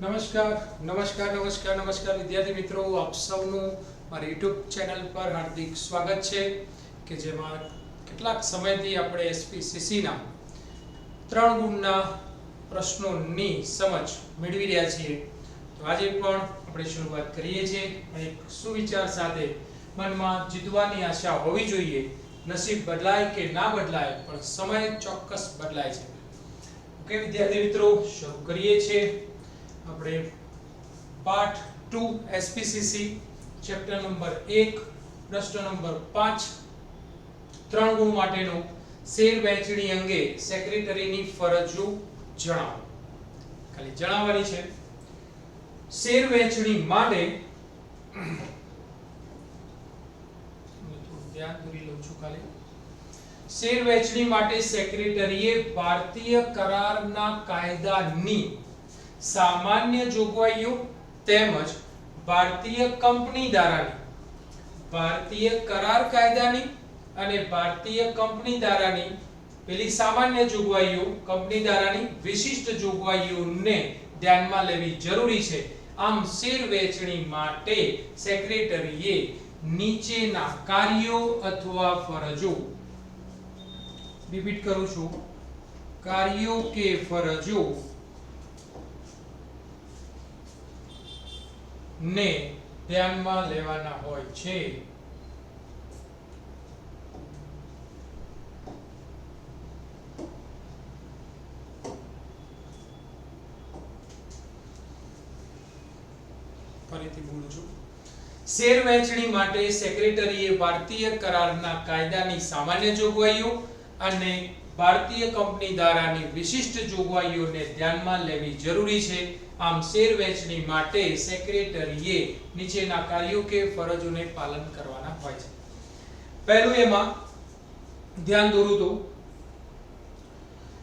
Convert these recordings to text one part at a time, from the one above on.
નમસ્કાર નમસ્કાર નમસ્કાર નમસ્કાર વિદ્યાર્થી મિત્રો, આપ સૌનું મારી યુટ્યુબ ચેનલ પર હાર્દિક સ્વાગત છે કે જેમાં કેટલાક સમયથી આપણે એસપીસીસીના ત્રણ ગુણના પ્રશ્નોની સમજ મેળવી રહ્યા છીએ. તો આજે પણ આપણે શરૂઆત કરીએ છીએ એક સુવિચાર સાથે મનમાં જીતવાની આશા હોવી જોઈએ. નસીબ બદલાય કે ના બદલાય, પણ સમય ચોક્કસ બદલાય છે. ઓકે, વિદ્યાર્થી મિત્રો, શરૂ કરીએ છીએ. આપણે પાઠ 2 એસપીસીસી ચેપ્ટર નંબર 1 પ્રશ્ન નંબર 5 ત્રણ ગુણ માટેનો શેર વહેંચણી અંગે સેક્રેટરીની ફરજો જણાવો. ખાલી જણાવવાની છે. શેર વહેંચણી માટે ધ્યાન દોરી લઉં છું ખાલી. શેર વહેંચણી માટે સેક્રેટરીએ ભારતીય કરારના કાયદાની સામાન્ય જોગવાઈઓ તેમજ ભારતીય કંપની ધારાની. ભારતીય કરાર કાયદાની અને ભારતીય કંપની ધારાની પેલી સામાન્ય જોગવાઈઓ, કંપની ધારાની વિશિષ્ટ જોગવાઈઓને ધ્યાનમાં લેવી જરૂરી છે. આમ શેર વેચણી માટે સેક્રેટરીએ નીચેના કાર્યો અથવા ફરજો રિપીટ કરું છું. કાર્યો કે ફરજો ને ધ્યાનમાં લેવાના હોય છે. શેર વહેંચણી માટે સેક્રેટરીએ ભારતીય કરારના કાયદાની સામાન્ય જોગવાઈઓ અને ભારતીય કંપની ધારાની વિશિષ્ટ જોગવાઈઓને ધ્યાનમાં લેવી જરૂરી છે. આમ શેર વહેંચણી માટે સેક્રેટરીએ નીચેના કાર્યો કે ફરજોને પાલન કરવાના હોય છે. પહેલું એમાં ધ્યાન દોરું તો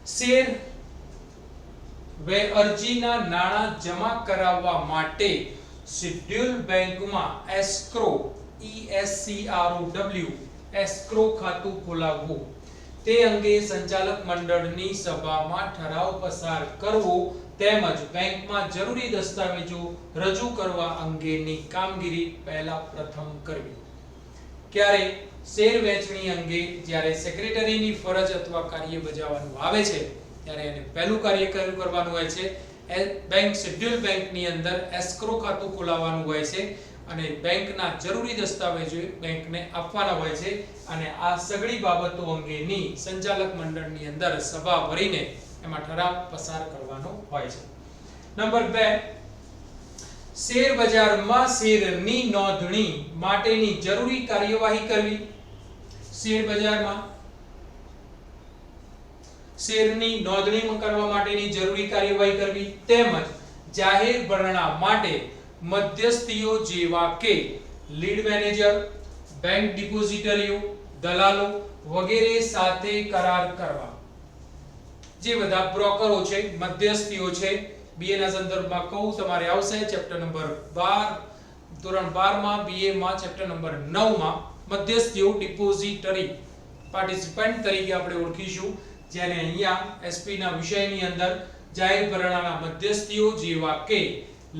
શેર વે અરજીના નાણાં જમા કરાવવા માટે શેડ્યુલ બેંકમાં એસ્ક્રો ઓ એસ્ક્રો ખાતું ખોલાવવું. તે અંગે સંચાલક મંડળની સભામાં ઠરાવ પસાર કરવો તેમજ બેંકમાં જરૂરી દસ્તાવેજો રજૂ કરવા અંગેની કામગીરી પહેલા પ્રથમ કરવી. ક્યારે શેર વેચણી અંગે જ્યારે સેક્રેટરીની ફરજ અથવા કાર્ય બજાવવાનું આવે છે, ત્યારે એને પહેલું કાર્ય કયું કરવાનું હોય છે? બેંક શેડ્યુલ બેંકની અંદર એસ્ક્રો ખાતું ખોલાવવાનું હોય છે અને બેંકના જરૂરી દસ્તાવેજો બેંકને આપવાના હોય છે અને આ સગળી બાબતો અંગેની સંચાલક મંડળની અંદર સભા ભરીને એમાં ઠરાવ પસાર કરવાનો હોય છે. નંબર 2 શેર બજારમાં શેરની નોંધણી માટેની જરૂરી કાર્યવાહી કરવી. શેર બજારમાં શેરની નોંધણી કરવા માટેની જરૂરી કાર્યવાહી કરવી તેમજ જાહેર ભરણા માટે મધ્યસ્થીઓ જેવા કે લીડ મેનેજર, બેંક ડિપોઝિટરીઓ, દલાલો વગેરે સાથે કરાર કરવા. જે બધા બ્રોકરો છે, મધ્યસ્થીઓ છે બીએ ના સંદર્ભમાં કહું તમારે આવશે ચેપ્ટર નંબર 12 ધોરણ 12 માં બીએ માં ચેપ્ટર નંબર 9 માં મધ્યસ્થીઓ ડિપોઝિટરી પાર્ટિસિપન્ટ તરીકે આપણે ઓળખીશું. જ્યારે અહીંયા એસપી ના વિષયની અંદર જાહેર ભરણાના મધ્યસ્થીઓ જેવા કે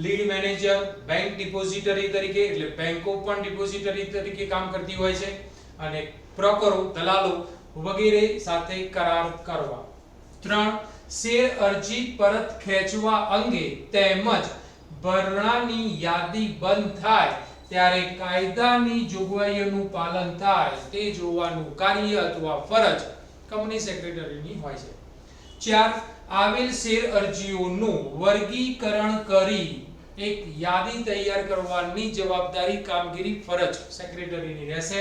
લીડ મેનેજર બેંક ડિપોઝિટરી તરીકે, એટલે બેંકો પણ ડિપોઝિટરી તરીકે કામ કરતી હોય છે. અને બ્રોકરો, દલાલો વગેરે સાથે કરાર કરવા. ત્રણ શેર અરજી પરત ખેંચવા અંગે તેમજ ભરણાની યાદી બંધ થાય ત્યારે કાયદાની જોગવાઈઓનું પાલન થાય તે જોવાનું કાર્ય અથવા ફરજ કંપની સેક્રેટરીની હોય છે. ચાર, આવેલ શેર અરજીઓનું વર્ગીકરણ કરી એક યાદી તૈયાર કરવાની જવાબદારી કામગીરી ફરજ સેક્રેટરીની રહેશે.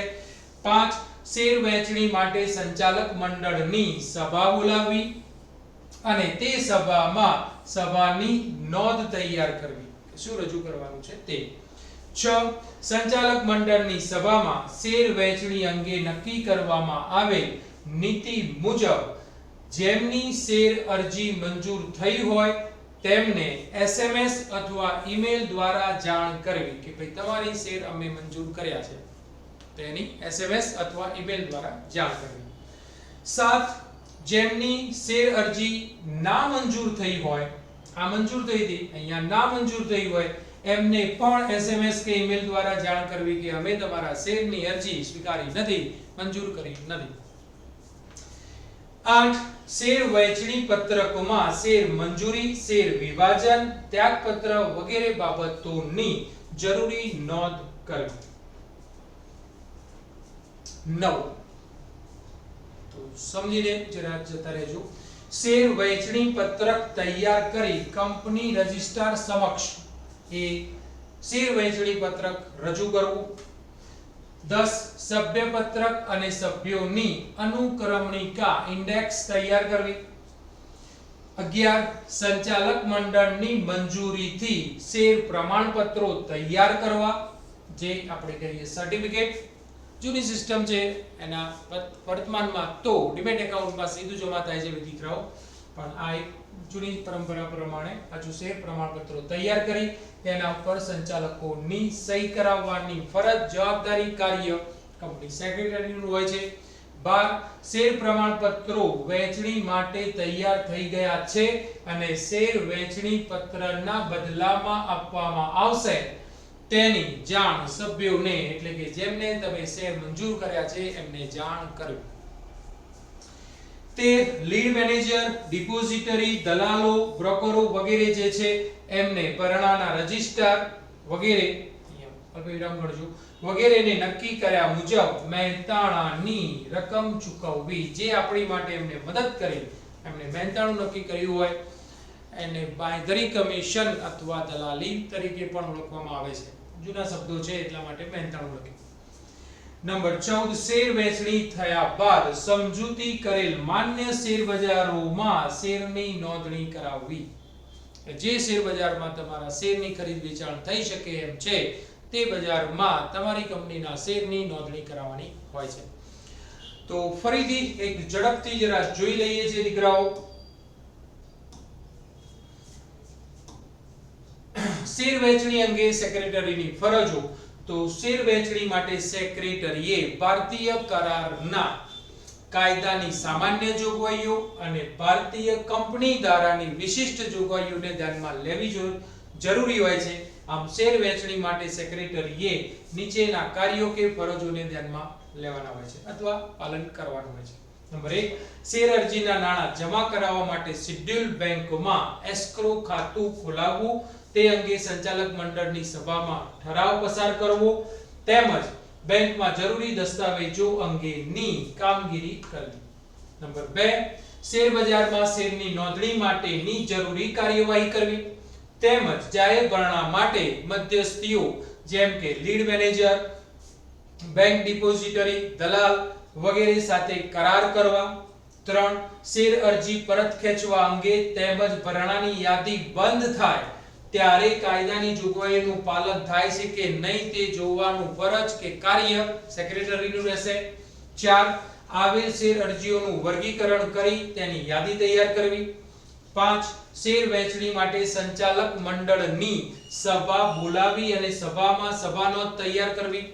પાંચ, શેર વહેંચણી માટે સંચાલક મંડળની સભા બોલાવવી. અને તે સભામાં સભાની નોંધ તૈયાર કરવી. શું રજૂ કરવાનું છે? તે. છ. સંચાલક મંડળની સભામાં શેર વહેંચણી અંગે નક્કી કરવામાં આવેલ નીતિ મુજબ જેમની શેર અરજી મંજૂર થઈ હોય, તેમને એસએમએસ અથવા ઈમેલ દ્વારા જાણ કરવી કે ભાઈ તમારી શેર અમે મંજૂર કર્યા છે. તેની એસએમએસ અથવા ઈમેલ દ્વારા જાણ કરવી. સાત. જેમની શેર અરજી ના મંજૂર થઈ હોય, આ મંજૂર થઈ હતી, અહીંયા ના મંજૂર થઈ હોય, એમને પણ એસએમએસ કે ઈમેલ દ્વારા જાણ કરવી કે અમે તમારા શેરની અરજી સ્વીકારી નથી, મંજૂર કરી નથી. આઠ, શેર વહેંચણી પત્રકોમાં શેર મંજૂરી, શેર વિભાજન, ત્યાગપત્ર વગેરે બાબતોની જરૂરી નોંધ કરવી. નવ તો સમજીને જરા જતા રહેજો. શેર વહેંચણી પત્રક તૈયાર કરી કંપની રજિસ્ટ્રાર સમક્ષ એ શેર વહેંચણી પત્રક રજૂ કરવું. દસ સભ્ય પત્રક અને સભ્યોની અનુક્રમણિકા ઇન્ડેક્સ તૈયાર કરવી. અગિયાર સંચાલક મંડળની મંજૂરીથી શેર પ્રમાણપત્રો તૈયાર કરવા, જે આપણે કહીએ સર્ટિફિકેટ જૂની સિસ્ટમ છે એના વર્તમાનમાં તો ડિમેટ એકાઉન્ટમાં સીધું જમા થાય છે દીકરાઓ. પણ આ એક જૂની પરંપરા પ્રમાણે હજુ શેર પ્રમાણપત્રો તૈયાર કરી તેના ઉપર સંચાલકોની સહી કરાવવાની ફરજ જવાબદારી કાર્ય કંપની સેક્રેટરીનું હોય છે. બાર, શેર પ્રમાણપત્રો વહેંચણી માટે તૈયાર થઈ ગયા છે અને શેર વહેંચણી પત્રના બદલામાં આપવામાં આવશે. તેની જાણ સભ્યોને એટલે કે જેમને તમે શેર મંજૂર કર્યા છે, એમને જાણ કરો. તે લીડ મેનેજર, ડિપોઝિટરી, દલાલો, બ્રોકરો વગેરે જે છે, એમને પરણાના રજિસ્ટર વગેરે અલ્પવિરામ ગણજો વગેરેને નક્કી કર્યા મુજબ મહેતાણાની રકમ ચૂકવવી, જે આપણી માટે એમને મદદ કરી. એમને મહેનતાણું નક્કી કર્યું હોય, એને બાંયધરી કમિશન અથવા દલાલી તરીકે પણ ઓળખવામાં આવે છે. જૂના શબ્દો છે એટલા માટે મહેનતાણું લખ્યું નંબર 14 શેર વેચણી થયા બાદ સમજૂતી કરેલ માન્ય શેર બજારોમાં શેરની નોંધણી કરાવવી. જે શેર બજારમાં તમારા શેરની ખરીદ વેચાણ થઈ શકે એમ છે, તે બજારમાં તમારી કંપનીના શેરની નોંધણી કરાવવાની હોય છે. તો ફરીથી એક ઝડપથી જરા જોઈ લઈએ છીએ દીકરાઓ. શેર વહેંચણી અંગે સેક્રેટરીની ફરજો. તો શેર વહેંચણી માટે સેક્રેટરીએ ભારતીય કરારના કાયદાની સામાન્ય જોગવાઈઓ અને ભારતીય કંપની ધારાની વિશિષ્ટ જોગવાઈઓને ધ્યાનમાં લેવી જરૂરી હોય છે. આમ શેર વહેંચણી માટે સેક્રેટરીએ નીચેના કાર્યો કે ફરજોને ધ્યાનમાં લેવાના હોય છે અથવા પાલન કરવાનું હોય છે. નંબર એક, શેર અરજીના નાણાં જમા કરાવવા માટે શિડ્યુલ બેંકમાં એસ્ક્રો ખાતું ખોલાવવું. તે અંગે સંચાલક મંડળની સભામાં ઠરાવ પસાર કરવો તેમજ બેંકમાં જરૂરી દસ્તાવેજો અંગેની કામગીરી કરવી. નંબર બે શેર બજારમાં શેરની નોંધણી માટેની જરૂરી કાર્યવાહી કરવી. તેમજ જાહેર ભરણા માટે મધ્યસ્થીઓ, જેમ કે લીડ મેનેજર, બેંક ડિપોઝિટરી, દલાલ વગેરે સાથે કરાર કરવા. ત્રણ, શેર અરજી પરત ખેંચવા અંગે તેમજ ભરણાની યાદી બંધ થાય ત્યારે કાયદાની જોગવાઈનું પાલન થાય છે કે નહીં તે જોવાનું ફરજ કે કાર્ય સેક્રેટરીનું રહેશે. ચાર, આવેલ શેર અરજીઓનું વર્ગીકરણ કરી તેની યાદી તૈયાર કરવી. પાંચ, શેર વહેંચણી માટે સંચાલક મંડળની સભા બોલાવી અને સભામાં સભાનો તૈયાર કરવી.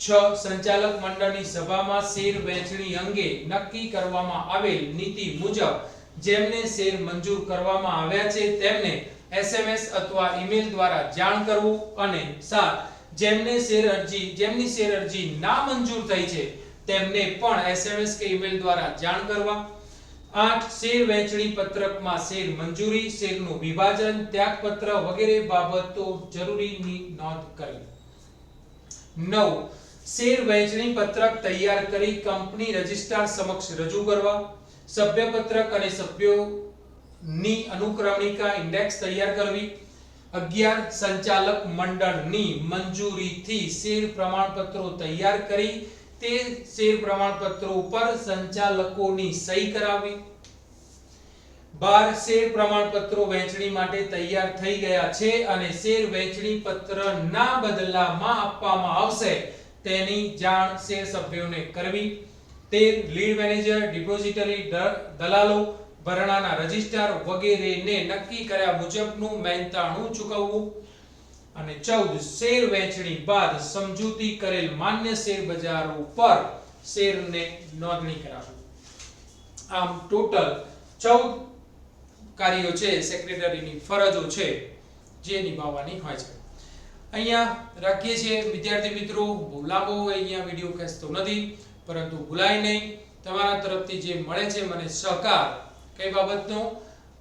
છ, સંચાલક મંડળની સભામાં શેર વહેંચણી અંગે નક્કી કરવામાં આવેલ નીતિ મુજબ જેમને શેર મંજૂર કરવામાં આવ્યા છે તેમને એસએમએસ અથવા ઈમેલ દ્વારા જાણ કરવું અને સાત જેમને શેર અરજી, જેમની શેર અરજી ના મંજૂર થઈ છે, તેમને પણ એસએમએસ કે ઈમેલ દ્વારા જાણ કરવા. આઠ, શેર વહેંચણી પત્રકમાં શેર મંજૂરી, શેરનું વિભાજન, ત્યાગપત્ર વગેરે બાબતો જરૂરીની નોંધ કરવી નવ, શેર વહેંચણી પત્રક તૈયાર કરી કંપની રજિસ્ટ્રાર સમક્ષ રજૂ કરવા. સભ્ય પત્રક અને સભ્યોની અનુક્રમણિકા ઇન્ડેક્સ તૈયાર કરવી. અગિયાર સંચાલક મંડળની મંજૂરીથી શેર પ્રમાણપત્રો તૈયાર કરી. તે શેર પ્રમાણપત્રો ઉપર સંચાલકોની સહી કરાવી બાર શેર પ્રમાણપત્રો વહેંચણી માટે તૈયાર થઈ ગયા છે અને શેર વહેંચણી પત્રના બદલામાં આપવામાં આવશે તેની જાણ શેર સભ્યોને કરવી. તેર લીડ મેનેજર, ડિપોઝિટરી દલાલો ભરણાના રજિસ્ટર વગેરેને નક્કી કર્યા મુજબનું મહેનતાણું ચૂકવવું અને ચૌદ શેર વેચણી બાદ સમજૂતી કરેલ માન્ય શેર બજારો પર શેરને નોંધણી કરાવવી આમ ટોટલ ચૌદ કાર્યો છે, સેક્રેટરીની ફરજો છે, જે નિભાવવાની હોય છે. અહીંયા રાખીએ છીએ, વિદ્યાર્થી મિત્રો લાંબો અહીંયા વીડિયો ખેંચતો નથી, પરંતુ ભૂલાય નહીં. તમારા તરફથી જે મળે છે, મને સહકાર કઈ બાબતનો?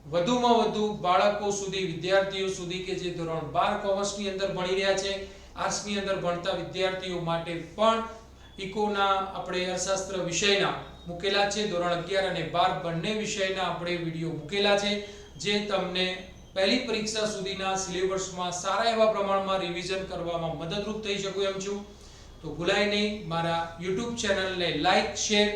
વધુમાં વધુ બાળકો સુધી, વિદ્યાર્થીઓ સુધી કે જે ધોરણ બાર કોમર્સની અંદર ભણી રહ્યા છે, આર્ટ્સની અંદર ભણતા વિદ્યાર્થીઓ માટે પણ ઇકોના આપણે અર્થશાસ્ત્ર વિષયના મૂકેલા છે. ધોરણ અગિયાર અને બાર બંને વિષયના આપણે વીડિયો મૂકેલા છે, જે તમને પહેલી પરીક્ષા સુધીના સિલેબસમાં સારા એવા પ્રમાણમાં રિવિઝન કરવામાં મદદરૂપ થઈ શકું એમ છું. તો ભૂલાય નહીં, મારા યુટ્યુબ ચેનલને લાઈક શેર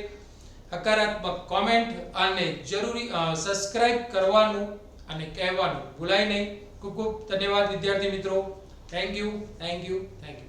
હકારાત્મક કોમેન્ટ અને જરૂરી સબસ્ક્રાઇબ કરવાનું અને કહેવાનું ભૂલાય નહીં. ખૂબ ખૂબ ધન્યવાદ વિદ્યાર્થી મિત્રો. Thank you thank you thank you